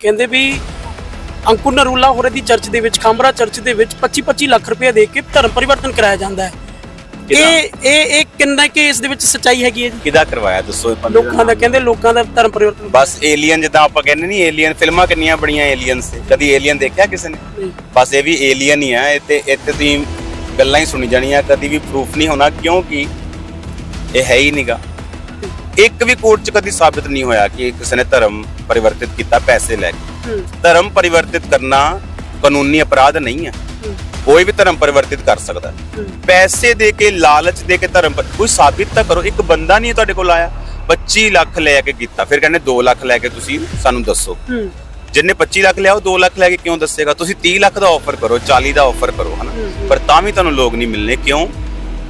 ਕਹਿੰਦੇ ਵੀ ਅੰਕੁਰ ਨਰੂਲਾ ਹੋਰੇ ਦੀ ਚਰਚ ਦੇ ਵਿੱਚ ਖਾਂਬਰਾ ਚਰਚ ਦੇ ਵਿੱਚ 25-25 ਲੱਖ ਰੁਪਏ ਦੇ ਕੇ ਧਰਮ ਪਰਿਵਰਤਨ ਕਰਾਇਆ ਜਾਂਦਾ ਹੈ। ਇਹ ਇਹ ਇਹ ਕਿੰਨਾ ਕਿ ਇਸ ਦੇ ਵਿੱਚ ਸੱਚਾਈ ਹੈਗੀ ਹੈ ਜੀ? ਕਿਹਦਾ ਕਰਵਾਇਆ? ਦੱਸੋ ਇਹ ਬੰਦੇ ਲੋਕਾਂ ਦਾ ਕਹਿੰਦੇ ਲੋਕਾਂ ਦਾ ਧਰਮ ਪਰਿਵਰਤਨ ਬਸ ਏਲੀਅਨ ਜਿੱਦਾਂ ਆਪਾਂ ਕਹਿੰਦੇ ਨਹੀਂ ਏਲੀਅਨ ਫਿਲਮਾਂ ਕਿੰਨੀਆਂ ਬੜੀਆਂ ਏਲੀਅਨ ਤੇ? ਕਦੀ ਏਲੀਅਨ ਦੇਖਿਆ ਕਿਸੇ ਨੇ? ਨਹੀਂ। ਬਸ ਇਹ ਵੀ ਏਲੀਅਨ ਹੀ ਆ ਇੱਥੇ ਇੱਥੇ ਤੁਸੀਂ ਗੱਲਾਂ ਹੀ ਸੁਣੀ ਜਾਣੀਆਂ ਕਦੀ ਵੀ ਪ੍ਰੂਫ ਨਹੀਂ ਹੋਣਾ ਕਿਉਂਕਿ ਇਹ ਹੈ ਹੀ ਨਹੀਂਗਾ ਇੱਕ ਵੀ ਕੋਰਟ 'ਚ ਕਦੀ ਸਾਬਿਤ ਨਹੀਂ ਹੋਇਆ ਕਿ ਕਿਸੇ ਨੇ ਧਰਮ ਪਰਿਵਰਤਿਤ ਕੀਤਾ ਪੈਸੇ ਲੈ ਕੇ। ਧਰਮ ਪਰਿਵਰਤਿਤ ਕਰਨਾ ਕਾਨੂੰਨੀ ਅਪਰਾਧ ਨਹੀਂ ਹੈ। ਕੋਈ ਵੀ ਧਰਮ ਪਰਿਵਰਤਿਤ ਕਰ ਸਕਦਾ। ਪੈਸੇ ਦੇ ਕੇ ਲਾਲਚ ਦੇ ਕੇ ਧਰਮ ਕੋਈ ਸਾਬਿਤ ਤਾਂ ਕਰੋ ਇੱਕ ਬੰਦਾ ਨਹੀਂ ਤੁਹਾਡੇ ਕੋਲ ਆਇਆ। 25 ਲੱਖ ਲੈ ਕੇ ਕੀਤਾ। ਫਿਰ ਕਹਿੰਦੇ 2 ਲੱਖ ਲੈ ਕੇ ਤੁਸੀਂ ਸਾਨੂੰ ਦੱਸੋ। ਜਿੰਨੇ 25 ਲੱਖ ਲਿਆ ਉਹ 2 ਲੱਖ ਲੈ ਕੇ ਕਿਉਂ ਦੱਸੇਗਾ? ਤੁਸੀਂ 30 ਲੱਖ ਦਾ ਆਫਰ ਕਰੋ 40 ਦਾ ਆਫਰ ਕਰੋ ਹਨਾ? ਪਰ ਤਾਂ ਵੀ ਤੁਹਾਨੂੰ ਲੋਕ ਨਹੀਂ ਮਿਲਨੇ ਕਿਉਂ?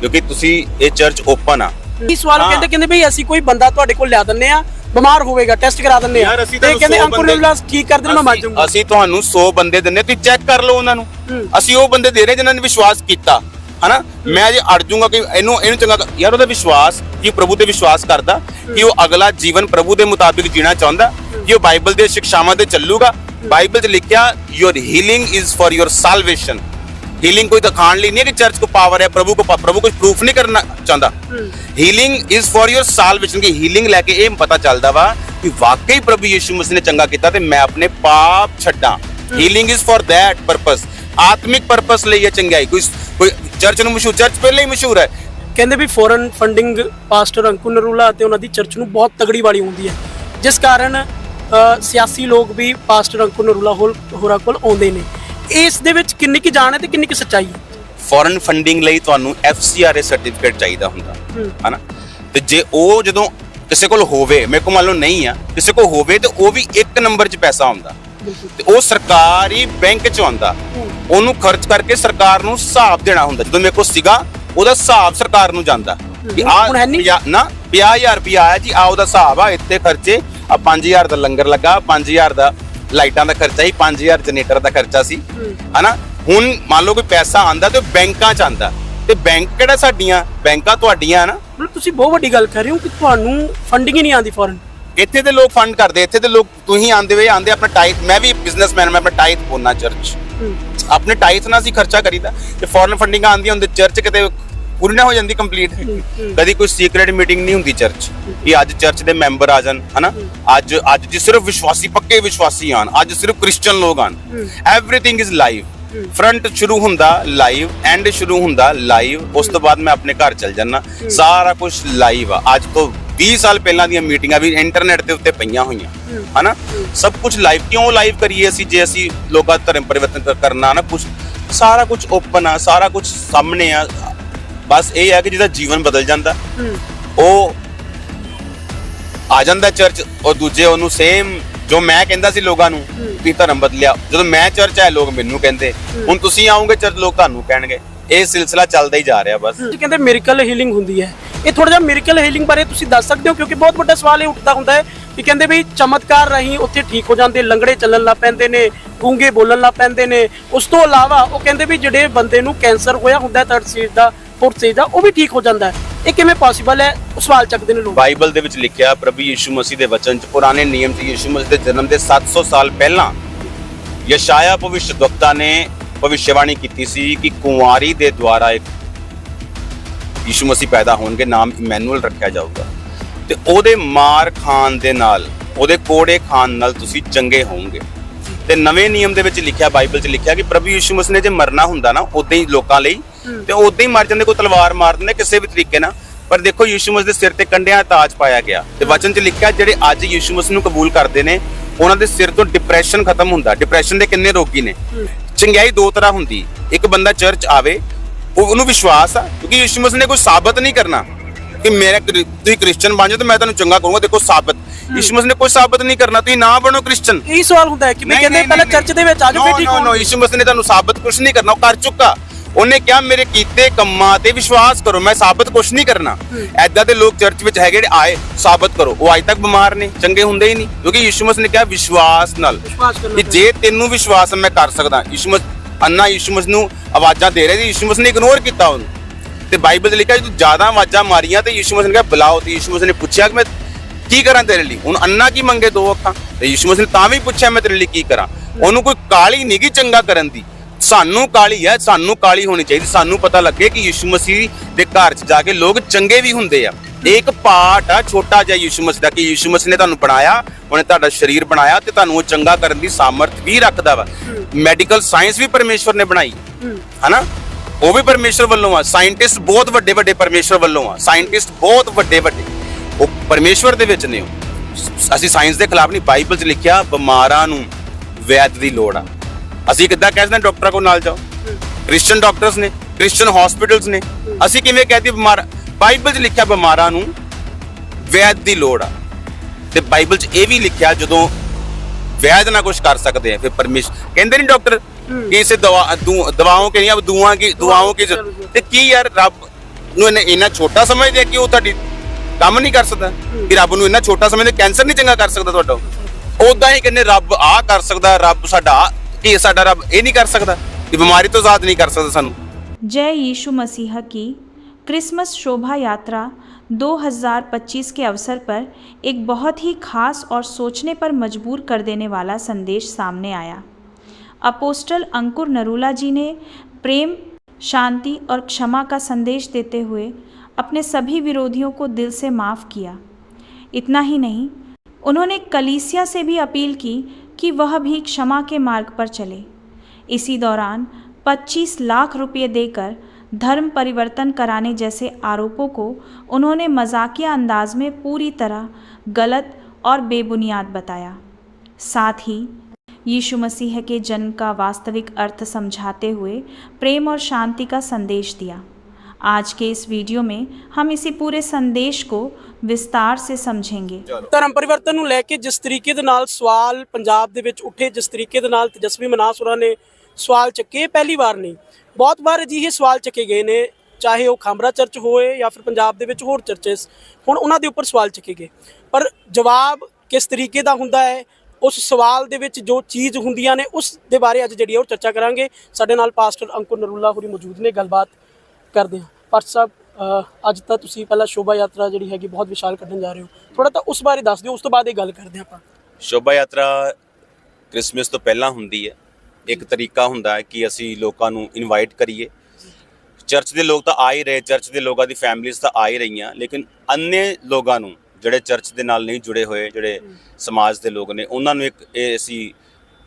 ਕਿਉਂਕਿ ਤੁਸੀਂ ਇਹ ਚਰਚ ਓਪਨ ਆ। ਇਹ ਸਵਾਲ। ਕਹਿੰਦੇ ਕਹਿੰਦੇ ਵੀ ਅਸੀਂ ਕੋਈ ਬੰਦਾ ਤੁਹਾਡੇ ਕੋਲ ਲਿਆ ਦਿੰਨੇ ਆ ਬਿਮਾਰ ਹੋਵੇਗਾ ਟੈਸਟ ਕਰਾ ਦਿੰਨੇ ਆ ਤੇ ਕਹਿੰਦੇ ਸੌ ਅੰਕੁਰ ਬੰਦੇ- ਨਰੂਲਾ ਠੀਕ ਕਰ ਦੇਣ ਮੈਂ ਮੰਨ ਅਸੀਂ- ਜਾਊਂਗਾ। ਅਸੀਂ ਤੁਹਾਨੂੰ 100 ਬੰਦੇ ਦਿੰਨੇ ਤੁਸੀਂ ਚੈੱਕ ਕਰ ਲਓ ਉਹਨਾਂ ਨੂੰ। ਅਸੀਂ ਉਹ ਬੰਦੇ ਦੇ ਰਹੇ ਜਿਨ੍ਹਾਂ ਨੇ ਵਿਸ਼ਵਾਸ ਕੀਤਾ। ਹਨਾ? ਮੈਂ ਜੇ ਅੜ ਜਾਊਂਗਾ ਕਿ ਇਹਨੂੰ ਇਹਨੂੰ ਚੰਗਾ ਯਾਰ ਉਹਦਾ ਵਿਸ਼ਵਾਸ ਕਿ ਪ੍ਰਭੂ ਤੇ ਵਿਸ਼ਵਾਸ ਕਰਦਾ ਕਿ ਉਹ ਅਗਲਾ ਜੀਵਨ ਪ੍ਰਭੂ ਦੇ ਮੁਤਾਬਿਕ ਜੀਣਾ ਚਾਹੁੰਦਾ ਕਿ ਉਹ ਬਾਈਬਲ ਦੇ ਸਿੱਖਿਆਵਾਂ ਤੇ ਚੱਲੂਗਾ। ਬਾਈਬਲ 'ਚ ਲਿਖਿਆ your healing is for your salvation healing ਕੋਈ ਦਿਖਾਣ ਲਈ ਨਹੀਂ ਹੈ ਕਿ ਚਰਚ ਕੋ ਪਾਵਰ ਹੈ ਪ੍ਰਭੂ ਕੋ ਪਾ- ਪ੍ਰਭੂ ਕੁਝ ਪ੍ਰੂਫ ਨਹੀਂ ਕਰਨਾ ਚਾਹੁੰਦਾ। Healing is for your salvation ਕਿ ਹੀਲਿੰਗ ਲੈ ਕੇ ਇਹ ਪਤਾ ਚੱਲਦਾ ਵਾ ਕਿ ਵਾਕਈ ਪ੍ਰਭੂ ਯਿਸੂ ਮਸੀਹ ਨੇ ਚੰਗਾ ਕੀਤਾ ਤੇ ਮੈਂ ਆਪਣੇ ਪਾਪ ਛੱਡਾਂ। Healing is for that purpose ਆਤਮਿਕ ਪਰਪਸ ਲਈ ਇਹ ਚੰਗਾਈ ਕੋਈ ਕੋਈ ਚਰਚ ਨੂੰ ਮਸ਼ਹੂਰ ਚਰਚ ਪਹਿਲਾਂ ਹੀ ਮਸ਼ਹੂਰ ਹੈ। ਕਹਿੰਦੇ ਵੀ foreign funding pastor Ankur Narula ਅਤੇ ਉਹਨਾਂ ਦੀ ਚਰਚ ਨੂੰ ਬਹੁਤ ਤਗੜੀ ਵਾਲੀ ਹੁੰਦੀ ਹੈ। ਜਿਸ ਕਾਰਨ ਸਿਆਸੀ ਲੋਕ ਵੀ ਪਾਸਟਰ ਅੰਕੁਰ ਨਰੂਲਾ ਹੋਰਾਂ ਕੋਲ ਆਉਂਦੇ ਨੇ। ਇਸ ਦੇ ਵਿੱਚ ਕਿੰਨੀ ਕੀ ਜਾਣ ਹੈ ਤੇ ਕਿੰਨੀ ਕੀ ਸੱਚਾਈ ਹੈ? ਫੋਰਨ ਫੰਡਿੰਗ ਲਈ ਤੁਹਾਨੂੰ FCRA ਸਰਟੀਫਿਕੇਟ ਚਾਹੀਦਾ ਹੁੰਦਾ ਹੂੰ। ਹਨਾ? ਤੇ ਜੇ ਉਹ ਜਦੋਂ ਕਿਸੇ ਕੋਲ ਹੋਵੇ ਮੇਰੇ ਕੋਲ ਮੰਨ ਲਓ ਨਹੀਂ ਆ ਕਿਸੇ ਕੋਲ ਹੋਵੇ ਤੇ ਉਹ ਵੀ ਇੱਕ ਨੰਬਰ 'ਚ ਪੈਸਾ ਆਉਂਦਾ। ਤੇ ਉਹ ਸਰਕਾਰੀ ਬੈਂਕ 'ਚ ਆਉਂਦਾ। ਉਹਨੂੰ ਖਰਚ ਕਰਕੇ ਸਰਕਾਰ ਨੂੰ ਹਿਸਾਬ ਦੇਣਾ ਹੁੰਦਾ। ਜਦੋਂ ਮੇਰੇ ਕੋਲ ਸੀਗਾ ਉਹਦਾ ਹਿਸਾਬ ਸਰਕਾਰ ਨੂੰ ਜਾਂਦਾ। ਕਿ ਆ ਹੁਣ ਹੈ ਨਹੀਂ? ਨਾ 50000 ਰੁਪਇਆ ਆਇਆ ਜੀ ਆ ਉਹਦਾ ਹਿਸਾਬ ਆ ਇੱਥੇ ਖਰਚੇ ਆ 5000 ਦਾ ਲੰਗਰ ਲੱਗਾ 5000 ਦਾ ਲਾਈਟਾਂ ਦਾ ਖਰਚਾ ਸੀ 5000 ਜਨਰੇਟਰ ਦਾ ਖਰਚਾ ਸੀ। ਹੂੰ। ਹਨਾ? ਹੁਣ ਮੰਨ ਲਓ ਕੋਈ ਪੈਸਾ ਆਂਦਾ ਤੇ ਬੈਂਕਾਂ 'ਚ ਆਂਦਾ ਤੇ ਬੈਂਕ ਕਿਹੜਾ ਸਾਡੀਆਂ? ਬੈਂਕਾਂ ਤੁਹਾਡੀਆਂ ਨਾ ਮਤਲਬ ਤੁਸੀਂ ਬਹੁਤ ਵੱਡੀ ਗੱਲ ਕਰ ਰਹੇ ਹੋ ਕਿ ਤੁਹਾਨੂੰ ਫੰਡਿੰਗ ਹੀ ਨਹੀਂ ਆਉਂਦੀ ਫੋਰਨ ਇੱਥੇ ਦੇ ਲੋਕ ਫੰਡ ਕਰਦੇ ਇੱਥੇ ਦੇ ਲੋਕ ਤੁਸੀਂ ਆਂਦੇ ਵੇ ਆਂਦੇ ਆਪਣਾ ਟਾਈਟ ਮੈਂ ਵੀ ਬਿਜ਼ਨਸਮੈਨ ਮੈਂ ਆਪਣਾ ਟਾਈਟ ਪੋਨਾ ਚਰਚ ਆਪਣੇ ਟਾਈਟ ਨਾਲ ਅਸੀਂ ਖਰਚਾ ਕਰੀਦਾ। ਤੇ ਫੋਰਨ ਫੰਡਿੰਗ ਆਂਦੀ ਹੁੰਦੀ ਚਰਚ ਕਿਤੇ ਪੂਰੀ ਨਾ ਹੋ ਜਾਂਦੀ ਕੰਪਲੀਟ ਕਦੀ ਕੋਈ ਸੀਕ੍ਰੀਟ ਮੀਟਿੰਗ ਨਹੀਂ ਹੁੰਦੀ ਚਰਚ ਕਿ ਅੱਜ ਚਰਚ ਦੇ ਮੈਂਬਰ ਆ ਜਾਣ ਹਨਾ? ਅੱਜ ਅੱਜ ਜੀ ਸਿਰਫ ਵਿਸ਼ਵਾਸੀ ਪੱਕੇ ਵਿਸ਼ਵਾਸੀ ਆਣ। ਅੱਜ ਸਿਰਫ ਕ੍ਰਿਸਚੀਅਨ ਲੋਕ ਆਣ। ਐਵਰੀਥਿੰਗ ਇਜ਼ ਲਾਈਵ ਫਰੰਟ ਸ਼ੁਰੂ ਹੁੰਦਾ ਲਾਈਵ ਐਂਡ ਸ਼ੁਰੂ ਹੁੰਦਾ ਲਾਈਵ ਉਸ ਤੋਂ ਬਾਅਦ ਮੈਂ ਆਪਣੇ ਘਰ ਚਲ ਜਾਣਾ ਸਾਰਾ ਕੁਝ ਲਾਈਵ ਆ। ਅੱਜ ਤੋਂ 20 ਸਾਲ ਪਹਿਲਾਂ ਦੀਆਂ ਮੀਟਿੰਗਾਂ ਵੀ ਇੰਟਰਨੈਟ ਦੇ ਉੱਤੇ ਪਈਆਂ ਹੋਈਆਂ। ਹਨਾ? ਸਭ ਕੁਝ ਲਾਈਵ ਕਿਉਂ ਲਾਈਵ ਕਰੀਏ ਅਸੀਂ ਜੇ ਅਸੀਂ ਲੋਕਾਂ ਦਾ ਧਰਮ ਪਰਿਵਰਤਨ ਕਰ- ਕਰਨਾ ਨਾ ਕੁਝ ਸਾਰਾ ਕੁਝ ਓਪਨ ਆ ਸਾਰਾ ਕੁਝ ਸਾਹਮਣੇ ਆ। ਬਸ ਇਹ ਹੈ ਕਿ ਜਿਹਦਾ ਜੀਵਨ ਬਦਲ ਜਾਂਦਾ। ਉਹ ਆ ਜਾਂਦਾ ਚਰਚ ਔਰ ਦੂਜੇ ਉਹਨੂੰ ਸੇਮ ਜੋ ਮੈਂ ਕਹਿੰਦਾ ਸੀ ਲੋਕਾਂ ਨੂੰ ਵੀ ਧਰਮ ਬਦਲਿਆ। ਜਦੋਂ ਮੈਂ ਚਰਚ ਆਇਆ, ਲੋਕ ਮੈਨੂੰ ਕਹਿੰਦੇ, ਹੁਣ ਤੁਸੀਂ ਆਓਗੇ ਚਰਚ, ਲੋਕ ਤੁਹਾਨੂੰ ਕਹਿਣਗੇ। ਇਹ ਸਿਲਸਿਲਾ ਚੱਲਦਾ ਹੀ ਜਾ ਰਿਹਾ ਬਸ। ਤੁਸੀਂ ਕਹਿੰਦੇ ਮਿਰਕਲ ਹੀਲਿੰਗ ਹੁੰਦੀ ਹੈ। ਇਹ ਥੋੜਾ ਜਿਹਾ ਮਿਰਕਲ ਹੀਲਿੰਗ ਬਾਰੇ ਤੁਸੀਂ ਦੱਸ ਸਕਦੇ ਹੋ, ਕਿਉਂਕਿ ਬਹੁਤ ਵੱਡਾ ਸਵਾਲ ਇਹ ਉੱਠਦਾ ਹੁੰਦਾ ਹੈ ਕਿ ਕਹਿੰਦੇ ਵੀ ਚਮਤਕਾਰ ਰਹੀ ਉੱਥੇ ਠੀਕ ਹੋ ਜਾਂਦੇ, ਲੰਗੜੇ ਚੱਲਣ ਲੱਗ ਪੈਂਦੇ ਨੇ, ਗੂੰਗੇ ਬੋਲਣ ਲੱਗ ਪੈਂਦੇ ਨੇ। ਉਸ ਤੋਂ ਇਲਾਵਾ ਉਹ ਕਹਿੰਦੇ ਵੀ ਜਿਹੜੇ ਬੰਦੇ ਨੂੰ ਕੈਂਸਰ ਹੋਇਆ ਹੁੰਦਾ ਥਰਡ ਸਟੇਜ ਦਾ ਫੋਰਥ ਦਾ ਉਹ ਵੀ ਠੀਕ ਹੋ ਜਾਂਦਾ ਹੈ। ਇਹ ਕਿਵੇਂ ਪੋਸੀਬਲ ਹੈ? ਉਹ ਸਵਾਲ ਚੱਕਦੇ ਨੇ ਲੋਕ। ਬਾਈਬਲ ਦੇ ਵਿੱਚ ਲਿਖਿਆ, ਪ੍ਰਭੂ ਯਿਸੂ ਮਸੀਹ ਦੇ ਵਚਨ ਚ ਪੁਰਾਣੇ ਨਿਯਮ ਚ ਯਿਸੂ ਮਸੀਹ ਦੇ ਜਨਮ ਦੇ 700 ਸਾਲ ਪਹਿਲਾਂ ਯਸ਼ਾਇਆ ਭਵਿਸ਼ਵਕਤਾ ਨੇ ਭਵਿਸ਼ਵਾਣੀ ਕੀਤੀ ਸੀ ਕਿ ਕੁੰਵਾਰੀ ਦੇ ਦੁਆਰਾ ਇੱਕ ਯਿਸੂ ਮਸੀਹ ਪੈਦਾ ਹੋਣਗੇ, ਨਾਮ ਇਮੈਨੂਅਲ ਰੱਖਿਆ ਜਾਊਗਾ। ਤੇ ਉਹਦੇ ਮਾਰ ਖਾਨ ਦੇ ਨਾਲ, ਉਹਦੇ ਕੋੜੇ ਖਾਨ ਨਾਲ ਤੁਸੀਂ ਚੰਗੇ ਹੋਵੋਗੇ। ਤੇ ਨਵੇਂ ਨਿਯਮ ਦੇ ਵਿੱਚ ਲਿਖਿਆ, ਬਾਈਬਲ 'ਚ ਲਿਖਿਆ ਕਿ ਪ੍ਰਭੂ ਯਿਸੂ ਮਸੀਹ ਨੇ ਜੇ ਮਰਨਾ ਹੁੰਦਾ ਨਾ, ਉਦਾਂ ਹੀ ਲੋਕਾਂ ਲਈ ਤੇ ਉਦਾਂ ਹੀ ਮਰ ਜਾਂਦੇ ਕੋਈ ਤਲਵਾਰ ਮਾਰ ਦਿੰਦੇ ਕਿਸੇ ਵੀ ਤਰੀਕੇ ਨਾਲ। ਪਰ ਦੇਖੋ ਯਿਸੂ ਮਸੀਹ ਦੇ ਸਿਰ ਤੇ ਕੰਡਿਆਂ ਦਾ ਤਾਜ ਪਾਇਆ ਗਿਆ। ਤੇ ਵਚਨ 'ਚ ਲਿਖਿਆ ਜਿਹੜੇ ਅੱਜ ਯਿਸੂ ਮਸੀਹ ਨੂੰ ਕਬੂਲ ਕਰਦੇ ਨੇ ਉਹਨਾਂ ਦੇ ਸਿਰ ਤੋਂ ਡਿਪਰੈਸ਼ਨ ਖਤਮ ਹੁੰਦਾ। ਡਿਪਰੈਸ਼ਨ ਦੇ ਕਿੰਨੇ ਰੋਗੀ ਨੇ? ਚੰਗਿਆਈ ਦੋ ਤਰ੍ਹਾਂ ਹੁੰਦੀ। ਇੱਕ ਬੰਦਾ ਚਰਚ ਆਵੇ ਉਹ ਉਹਨੂੰ ਵਿਸ਼ਵਾਸ ਆ ਕਿਉਂਕਿ ਯਿਸੂ ਮਸੀਹ ਨੇ ਕੋਈ ਸਾਬਤ ਨਹੀਂ ਕਰਨਾ ਕਿ ਮੇਰਾ ਤੁਸੀਂ ਕ੍ਰਿਸਚੀਅਨ ਬਣ ਜਾਓ ਤੇ ਮੈਂ ਤੁਹਾਨੂੰ ਚੰਗਾ ਕਰੂੰਗਾ। ਦੇਖੋ ਸਾਬਤ। ਯਿਸੂ ਮਸੀਹ ਨੇ ਕੋਈ ਸਾਬਤ ਨਹੀਂ ਕਰਨਾ ਤੁਸੀਂ ਨਾ ਬਣੋ ਕ੍ਰਿਸਚੀਅਨ ਇਹੀ ਸਵਾਲ ਹੁੰਦਾ ਹੈ ਕਿ ਵੀ ਕਹਿੰਦੇ ਪਹਿਲਾਂ ਚਰਚ ਦੇ ਵਿੱਚ ਆ ਜਾਓ ਠੀਕ ਨੋ ਨੋ ਯਿਸੂ ਮਸੀਹ ਨੇ ਤੁਹਾਨੂੰ ਸਾਬਤ ਕੁਝ ਨਹੀਂ ਕਰਨਾ ਉਹ ਕਰ ਚੁੱਕਾ। ਉਹਨੇ ਕਿਹਾ ਮੇਰੇ ਕੀਤੇ ਕੰਮਾਂ ਤੇ ਵਿਸ਼ਵਾਸ ਕਰੋ ਮੈਂ ਸਾਬਤ ਕੁਝ ਨਹੀਂ ਕਰਨਾ। ਐਦਾਂ ਦੇ ਲੋਕ ਚਰਚ ਵਿੱਚ ਹੈਗੇ ਜਿਹੜੇ ਆਏ ਸਾਬਤ ਕਰੋ। ਉਹ ਅੱਜ ਤੱਕ ਬਿਮਾਰ ਨੇ ਚੰਗੇ ਹੁੰਦੇ ਹੀ ਨਹੀਂ। ਕਿਉਂਕਿ ਯਿਸੂ ਮਸੀਹ ਨੇ ਕਿਹਾ ਵਿਸ਼ਵਾਸ ਨਾਲ। ਕਿ ਜੇ ਤੈਨੂੰ ਵਿਸ਼ਵਾਸ ਮੈਂ ਕਰ ਸਕਦਾ ਯਿਸੂ ਮਸੀਹ ਅੰਨਾ ਯਿਸੂ ਮਸੀਹ ਨੂੰ ਆਵਾਜ਼ਾਂ ਦੇ ਰਿਹਾ ਸੀ ਯਿਸੂ ਮਸੀਹ ਨੇ ਇਗਨੋਰ ਕੀਤਾ ਉਹਨੂੰ। ਤੇ ਬਾਈਬਲ ਲਿਖਿਆ ਜੇ ਤੂੰ ਜ਼ਿਆਦਾ ਆਵਾਜ਼ਾਂ ਮਾਰੀਆਂ ਤੇ ਯਿਸੂ ਮਸੀਹ ਨੇ ਕਿਹਾ ਬੁਲਾਓ। ਤੇ ਯਿਸੂ ਮਸੀਹ ਨੇ ਪੁੱਛਿਆ ਕਿ ਮੈਂ ਕੀ ਕਰਾਂ ਤੇਰੇ ਲਈ? ਹੁਣ ਅੰਨਾ ਕੀ ਮੰਗੇ ਦੋ ਅੱਖਾਂ? ਤੇ ਯਿਸੂ ਮਸੀਹ ਨੇ ਤਾਂ ਵੀ ਪੁੱਛਿਆ ਮੈਂ ਤੇਰੇ ਲਈ ਕੀ ਕਰਾਂ? ਉਹਨੂੰ ਕੋਈ ਕਾਲੀ ਨਹੀਂ ਗੀ ਚੰਗਾ ਕਰਨ ਦੀ। ਸਾਨੂੰ ਕਾਲੀ ਹੈ ਸਾਨੂੰ ਕਾਲੀ ਹੋਣੀ ਚਾਹੀਦੀ। ਸਾਨੂੰ ਪਤਾ ਲੱਗੇ ਕਿ ਯਿਸੂ ਮਸੀਹ ਦੇ ਘਰ 'ਚ ਜਾ ਕੇ ਲੋਕ ਚੰਗੇ ਵੀ ਹੁੰਦੇ ਆ। ਇਹ ਇੱਕ ਪਾਰਟ ਆ ਛੋਟਾ ਜਿਹਾ ਯਿਸੂ ਮਸੀਹ ਦਾ ਕਿ ਯਿਸੂ ਮਸੀਹ ਨੇ ਤੁਹਾਨੂੰ ਬਣਾਇਆ ਉਹਨੇ ਤੁਹਾਡਾ ਸਰੀਰ ਬਣਾਇਆ ਤੇ ਤੁਹਾਨੂੰ ਉਹ ਚੰਗਾ ਕਰਨ ਦੀ ਸਾਮਰਥ ਵੀ ਰੱਖਦਾ ਵਾ। ਮੈਡੀਕਲ ਸਾਇੰਸ ਵੀ ਪਰਮੇਸ਼ਵਰ ਨੇ ਬਣਾਈ। ਹਨਾ? ਉਹ ਵੀ ਪਰਮੇਸ਼ਵਰ ਵੱਲੋਂ ਆ। ਸਾਇੰਟਿਸਟ ਬਹੁਤ ਵੱਡੇ ਵੱਡੇ ਪਰਮੇਸ਼ਵਰ ਵੱਲੋਂ ਆ। ਸਾਇੰਟਿਸਟ ਬਹੁਤ ਵੱਡੇ ਵੱਡੇ। ਉਹ ਪਰਮੇਸ਼ਵਰ ਦੇ ਵਿੱਚ ਨੇ ਅਸੀਂ ਸਾਇੰਸ ਦੇ ਖਿਲਾਫ ਨਹੀਂ ਬਾਈਬਲ 'ਚ ਲਿਖਿਆ ਬਿਮਾਰਾਂ ਨੂੰ ਵੈਦ ਦੀ ਲੋੜ ਆ। ਅਸੀਂ ਕਿੱਦਾਂ ਕਹਿ ਸਕਦੇ ਡਾਕਟਰਾਂ ਕੋਲ ਨਾਲ ਜਾਓ? ਕ੍ਰਿਸਚੀਅਨ ਡਾਕਟਰਸ ਨੇ ਕ੍ਰਿਸਚੀਅਨ ਹਸਪੀਟਲਸ ਨੇ। ਅਸੀਂ ਕਿਵੇਂ ਕਹਦੇ ਬਿਮਾਰ ਬਾਈਬਲ 'ਚ ਲਿਖਿਆ ਬਿਮਾਰਾਂ ਨੂੰ ਵੈਦ ਦੀ ਲੋੜ ਆ। ਤੇ ਬਾਈਬਲ 'ਚ ਇਹ ਵੀ ਲਿਖਿਆ ਜਦੋਂ ਵੈਦ ਨਾ ਕੁਝ ਕਰ ਸਕਦੇ ਆ, ਫਿਰ ਪਰਮੇਸ਼ ਕਹਿੰਦੇ ਨਹੀਂ ਡਾਕਟਰ ਕਿ ਦਵਾ ਦਵਾਓਂ ਕੇ ਨਹੀਂ ਆ ਕੀ ਦੁਆਵਾਂ ਕੀ ਤੇ ਕੀ ਯਾਰ, ਰੱਬ ਨੂੰ ਇਹਨੇ ਇੰਨਾ ਛੋਟਾ ਸਮਝਦੇ ਕਿ ਉਹ ਤੁਹਾਡੀ ਕੰਮ ਨਹੀਂ ਕਰ ਸਕਦਾ? ਕਿ ਰੱਬ ਨੂੰ ਇੰਨਾ ਛੋਟਾ ਸਮਝਦੇ, ਕੈਂਸਰ ਨਹੀਂ ਚੰਗਾ ਕਰ ਸਕਦਾ ਤੁਹਾਡਾ ਉਦਾਂ ਹੀ ਕਹਿੰਦੇ, ਰੱਬ ਆ ਕਰ ਸਕਦਾ, ਰੱਬ ਸਾਡਾ ਆਹ- ਕੀ ਸਾਡਾ ਰੱਬ ਇਹ ਨਹੀਂ ਕਰ ਸਕਦਾ ਕਿ ਬਿਮਾਰੀ ਤੋਂ ਆਜ਼ਾਦ ਨਹੀਂ ਕਰ ਸਕਦਾ ਸਾਨੂੰ जय यीशु मसीह की क्रिसमस शोभा यात्रा 2025 के अवसर पर एक बहुत ही खास और सोचने पर मजबूर कर देने वाला संदेश सामने आया अपोस्टल अंकुर नरूला जी ने प्रेम शांति और क्षमा का संदेश देते हुए अपने सभी विरोधियों को दिल से माफ़ किया इतना ही नहीं उन्होंने कलीसिया से भी अपील की कि वह भी क्षमा के मार्ग पर चले। इसी दौरान 25 लाख रुपये देकर धर्म परिवर्तन कराने जैसे आरोपों को उन्होंने मजाकिया अंदाज में पूरी तरह गलत और बेबुनियाद बताया। साथ ही यीशु मसीह के जन्म का वास्तविक अर्थ समझाते हुए प्रेम और शांति का संदेश दिया। आज के इस वीडियो में हम इसी पूरे संदेश को विस्तार से समझेंगे ਧਰਮ ਪਰਿਵਰਤਨ ਨੂੰ ਲੈ ਕੇ ਜਿਸ ਤਰੀਕੇ ਦੇ ਨਾਲ ਸਵਾਲ ਪੰਜਾਬ ਦੇ ਵਿੱਚ ਉੱਠੇ ਜਿਸ ਤਰੀਕੇ ਦੇ ਨਾਲ ਤੇਜਸਵੀ ਮਨਾਸ ਹੋਰਾਂ ਨੇ ਸਵਾਲ ਚੱਕੇ ਇਹ ਪਹਿਲੀ ਵਾਰ ਨਹੀਂ ਬਹੁਤ ਵਾਰ ਅਜਿਹੇ ਸਵਾਲ ਚੱਕੇ ਗਏ ਨੇ ਚਾਹੇ ਉਹ ਖਾਮਰਾ ਚਰਚ ਹੋਏ ਜਾਂ ਫਿਰ ਪੰਜਾਬ ਦੇ ਵਿੱਚ ਹੋਰ ਚਰਚਸ ਹੁਣ ਉਹਨਾਂ ਦੇ ਉੱਪਰ ਸਵਾਲ ਚੱਕੇ ਗਏ ਪਰ ਜਵਾਬ ਕਿਸ ਤਰੀਕੇ ਦਾ ਹੁੰਦਾ ਹੈ ਉਸ ਸਵਾਲ ਦੇ ਵਿੱਚ ਜੋ ਚੀਜ਼ ਹੁੰਦੀਆਂ ਨੇ ਉਸ ਦੇ ਬਾਰੇ ਅੱਜ ਜਿਹੜੀ ਹੈ ਉਹ ਚਰਚਾ ਕਰਾਂਗੇ ਸਾਡੇ ਨਾਲ ਪਾਸਟਰ ਅੰਕੁਰ ਨਰੂਲਾ ਹੋਰੀ ਮੌਜੂਦ ਨੇ ਗੱਲਬਾਤ ਕਰਦੇ ਹਾਂ। ਪਰ ਸਾਹਿਬ ਅੱਜ ਤਾਂ ਤੁਸੀਂ ਪਹਿਲਾਂ ਸ਼ੋਭਾ ਯਾਤਰਾ ਜਿਹੜੀ ਹੈਗੀ ਬਹੁਤ ਵਿਸ਼ਾਲ ਕੱਢਣ ਜਾ ਰਹੇ ਹੋ। ਥੋੜਾ ਤਾਂ ਉਸ ਬਾਰੇ ਦੱਸ ਦਿਓ, ਉਸ ਤੋਂ ਬਾਅਦ ਇਹ ਗੱਲ ਕਰਦੇ ਹਾਂ ਆਪਾਂ। ਸ਼ੋਭਾ ਯਾਤਰਾ ਕ੍ਰਿਸਮਸ ਤੋਂ ਪਹਿਲਾਂ ਹੁੰਦੀ ਹੈ। ਇੱਕ ਤਰੀਕਾ ਹੁੰਦਾ ਹੈ ਕਿ ਅਸੀਂ ਲੋਕਾਂ ਨੂੰ ਇਨਵਾਈਟ ਕਰੀਏ। ਚਰਚ ਦੇ ਲੋਕ ਤਾਂ ਆ ਹੀ ਰਹੇ ਚਰਚ ਦੇ ਲੋਕਾਂ ਦੀ ਫੈਮਿਲੀਆਂ ਤਾਂ ਆ ਹੀ ਰਹੀਆਂ। ਲੇਕਿਨ ਅੰਨੇ ਲੋਕਾਂ ਨੂੰ, ਜਿਹੜੇ ਚਰਚ ਦੇ ਨਾਲ ਨਹੀਂ ਜੁੜੇ ਹੋਏ, ਜਿਹੜੇ ਸਮਾਜ ਦੇ ਲੋਕ ਨੇ, ਉਹਨਾਂ ਨੂੰ ਇੱਕ ਇਹ ਅਸੀਂ